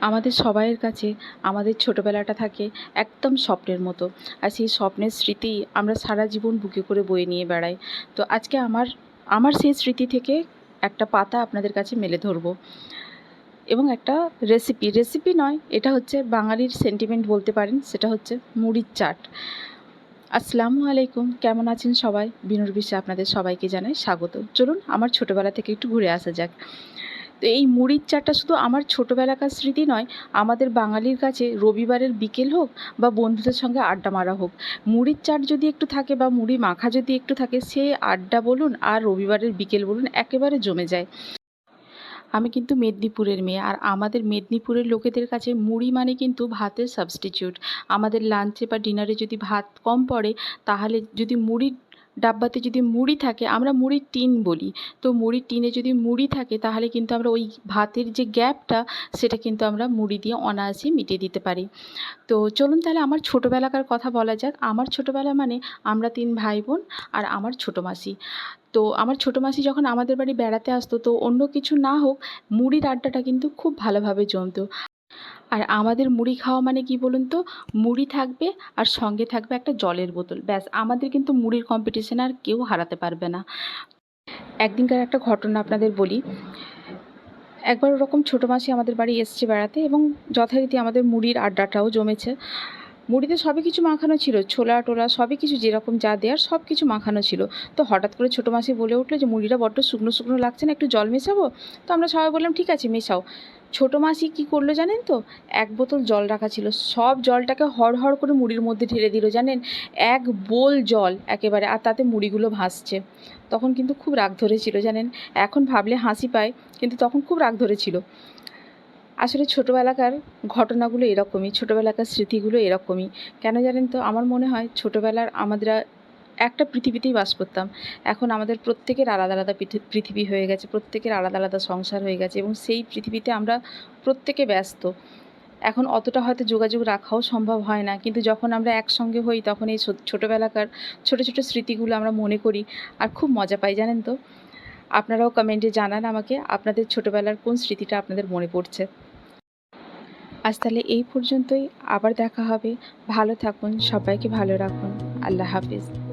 আমাদের সবাইয়ের কাছে আমাদের ছোটোবেলাটা থাকে একদম স্বপ্নের মতো। আর সেই স্বপ্নের স্মৃতি আমরা সারা জীবন বুকে করে বয়ে নিয়ে বেড়াই। তো আজকে আমার আমার সেই স্মৃতি থেকে একটা পাতা আপনাদের কাছে মেলে ধরবো। এবং একটা রেসিপি রেসিপি নয়, এটা হচ্ছে বাঙালির সেন্টিমেন্ট বলতে পারেন, সেটা হচ্ছে মুড়ির চাট। আসসালামু আলাইকুম, কেমন আছেন সবাই? বিনুর বিশ্বে আপনাদের সবাইকে জানাই স্বাগত। চলুন আমার ছোটোবেলা থেকে একটু ঘুরে আসা যাক। তো এই মুড়ির চাটটা শুধু আমার ছোটোবেলাকার স্মৃতি নয়, আমাদের বাঙালির কাছে রবিবারের বিকেল হোক বা বন্ধুদের সঙ্গে আড্ডা মারা হোক, মুড়ির চাট যদি একটু থাকে বা মুড়ি মাখা যদি একটু থাকে, সে আড্ডা বলুন আর রবিবারের বিকেল বলুন একেবারে জমে যায়। আমি কিন্তু মেদিনীপুরের মেয়ে আর আমাদের মেদিনীপুরের লোকেদের কাছে মুড়ি মানে কিন্তু ভাতের সাবস্টিটিউট আমাদের লাঞ্চে বা ডিনারে যদি ভাত কম পড়ে, তাহলে যদি মুড়ির ডাব্বাতে যদি মুড়ি থাকে, আমরা মুড়ির টিন বলি। তো মুড়ির টিনে যদি মুড়ি থাকে, তাহলে কিন্তু আমরা ওই ভাতের যে গ্যাপটা, সেটা কিন্তু আমরা মুড়ি দিয়ে অনায়াসে মিটিয়ে দিতে পারি। তো চলুন তাহলে আমার ছোটোবেলাকার কথা বলা যাক। আমার ছোটোবেলা মানে আমরা তিন ভাই বোন আর আমার ছোটো মাসি। তো আমার ছোটো মাসি যখন আমাদের বাড়ি বেড়াতে আসতো, তো অন্য কিছু না হোক, মুড়ির আড্ডাটা কিন্তু খুব ভালোভাবে জমতো। আর আমাদের মুড়ি খাওয়া মানে কি বলুন তো? মুড়ি থাকবে আর সঙ্গে থাকবে একটা জলের বোতল। ব্যাস, আমাদের কিন্তু মুড়ির কম্পিটিশন আর কেউ হারাতে পারবে না। একদিনকার একটা ঘটনা আপনাদের বলি। একবার ওরকম ছোটো মাসি আমাদের বাড়ি এসছে বেড়াতে এবং যথারীতি আমাদের মুড়ির আড্ডাটাও জমেছে। মুড়িতে সবই কিছু মাখানো ছিল, ছোলা, টোলা, সবই কিছু যেরকম যা দেওয়ার সব কিছু মাখানো ছিল। তো হঠাৎ করে ছোটো মাসি বলে উঠল যে, মুড়িটা বড্ড শুকনো শুকনো লাগছে না, একটু জল মেশাবো? তো আমরা সবাই বললাম, ঠিক আছে, মেশাও। ছোটো মাসি কী করল জানেন তো, এক বোতল জল রাখা ছিল, সব জলটাকে হড় হড় করে মুড়ির মধ্যে ঢেলে দিল, জানেন? এক বোল জল একেবারে, আর তাতে মুড়িগুলো ভাসছে। তখন কিন্তু খুব রাগ ধরেছিল, জানেন? এখন ভাবলে হাসি পায়, কিন্তু তখন খুব রাগ ধরেছিল। আসলে ছোটোবেলাকার ঘটনাগুলো এরকমই, ছোটোবেলাকার স্মৃতিগুলো এরকমই। কেন জানেন তো? আমার মনে হয় ছোটোবেলার আমরা একটা পৃথিবীতেই বাস করতাম। এখন আমাদের প্রত্যেকের আলাদা আলাদা পৃথিবী হয়ে গেছে, প্রত্যেকের আলাদা আলাদা সংসার হয়ে গেছে এবং সেই পৃথিবীতে আমরা প্রত্যেকে ব্যস্ত। এখন অতটা হয়তো যোগাযোগ রাখাও সম্ভব হয় না, কিন্তু যখন আমরা একসঙ্গে হই তখন এই ছোটোবেলাকার ছোটো ছোটো স্মৃতিগুলো আমরা মনে করি আর খুব মজা পাই, জানেন তো? আপনারাও কমেন্টে জানান আমাকে আপনাদের ছোটোবেলার কোন স্মৃতিটা আপনাদের মনে পড়ছে। আজ তাহলে এই পর্যন্তই। আবার দেখা হবে। ভালো থাকুন। সবাইকে ভালো রাখুন। আল্লাহ হাফিজ।